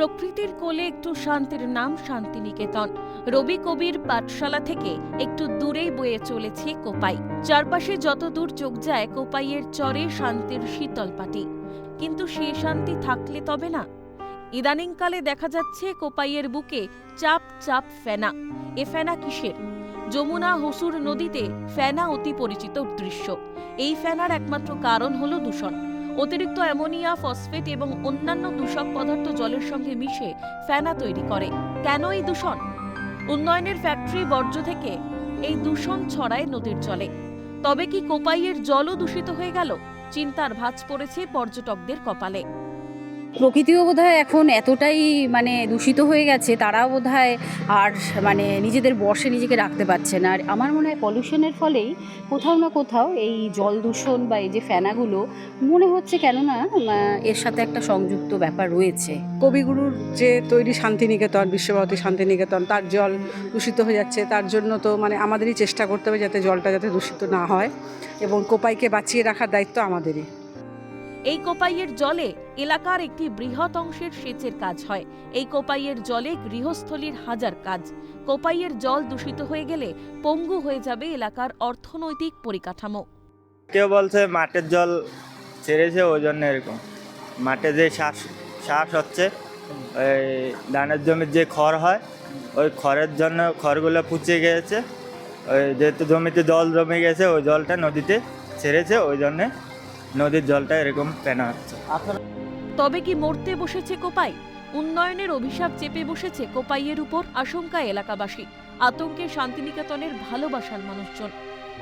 প্রকৃতির কোলে একটু শান্তির নাম শান্তিনিকেতন। রবি কবির পাঠশালা থেকে একটু দূরেই বয়ে চলেছে কোপাই। চারপাশে যত দূর চোখ যায়, কোপাইয়ের চরে শান্তির শীতল পাটি কিন্তু সে শান্তি থাকলে তবে না? ইদানিংকালে দেখা যাচ্ছে কোপাইয়ের বুকে চাপ চাপ ফেনা। এ ফেনা কিসের? যমুনা হসুর নদীতে ফেনা অতি পরিচিত দৃশ্য। এই ফেনার একমাত্র কারণ হল দূষণ। অতিরিক্ত অ্যামোনিয়া, ফসফেট এবং অন্যান্য দূষক পদার্থ জলের সঙ্গে মিশে ফেনা তৈরি করে। কেন এই দূষণ? উন্নয়নের ফ্যাক্টরি বর্জ্য থেকে এই দূষণ ছড়ায় নদীর জলে। তবে কি কোপাইয়ের জলও দূষিত হয়ে গেল? চিন্তার ভাঁজ পড়েছে পর্যটকদের কপালে। প্রকৃতিও বোধহয় এখন এতটাই মানে দূষিত হয়ে গেছে, তারাও বোধহয় আর মানে নিজেদের বশে নিজেকে রাখতে পারছে না। আর আমার মনে হয় পলিউশনের ফলেই কোথাও না কোথাও এই জল দূষণ বা এই যে ফেনাগুলো মনে হচ্ছে কেননা এর সাথে একটা সংযুক্ত ব্যাপার রয়েছে। কবিগুরুর যে তৈরি শান্তিনিকেতন, বিশ্বভারতী শান্তিনিকেতন, তার জল দূষিত হয়ে যাচ্ছে, তার জন্য তো মানে আমাদেরই চেষ্টা করতে হবে যাতে জলটা যাতে দূষিত না হয় এবং কোপাইকে বাঁচিয়ে রাখার দায়িত্ব আমাদেরই। এই কোপাইয়ের জলে এলাকার একটি বৃহৎ অংশের সেচের কাজ হয়। এই কোপাইয়ের জলে গৃহস্থলীর হাজার কাজ। কোপাইয়ের জল দূষিত হয়ে গেলে পঙ্গু হয়ে যাবে এলাকার অর্থনৈতিক পরিকাঠামো। কেউ বলছে মাঠের জল ছেড়েছে, ওই জন্য এরকম। মাঠে যে শ্বাস শ্বাস হচ্ছে ওই ধানের জমির যে খড় হয়, ওই খড়ের জন্য খড়গুলো পুচে গিয়েছে ওই যেহেতু জমিতে জল জমে গেছে, ওই জলটা নদীতে ছেড়েছে, ওই জন্যে নদীর জলটা এরকম ফেনা হচ্ছে তবে কি মরতে বসেছে কোপাই? উন্নয়নের অভিশাপ চেপে বসেছে কোপাইয়ের উপর আশঙ্কা এলাকাবাসী। আতঙ্কে শান্তিনিকেতনের ভালোবাসার মানুষজন।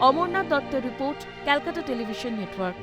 অমরনাথ দত্তের রিপোর্ট, ক্যালকাটা টেলিভিশন নেটওয়ার্ক।